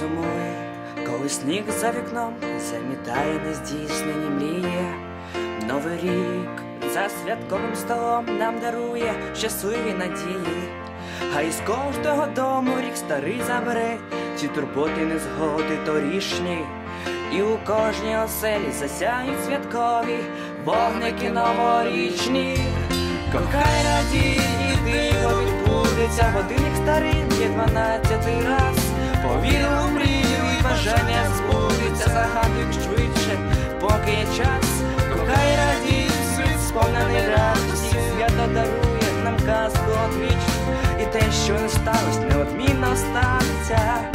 сумує, коли сніг за вікном замітає нездійснені мрії. Новий рік за святковим столом нам дарує щасливі надії. А із кожного дому рік старий забере, ці турботи незгоди торішні. І у кожній оселі засяють святкові вогники новорічні. Кохай радій, і диво відбудеться, годинник старий є дванадцятий раз. Повір у мрію і бажання збудеться, загадуй швидше, поки є час. Кохай радій, світ сповнений радості, свято дарує нам казку одвічну, і те, що не сталося, неодмінно станеться.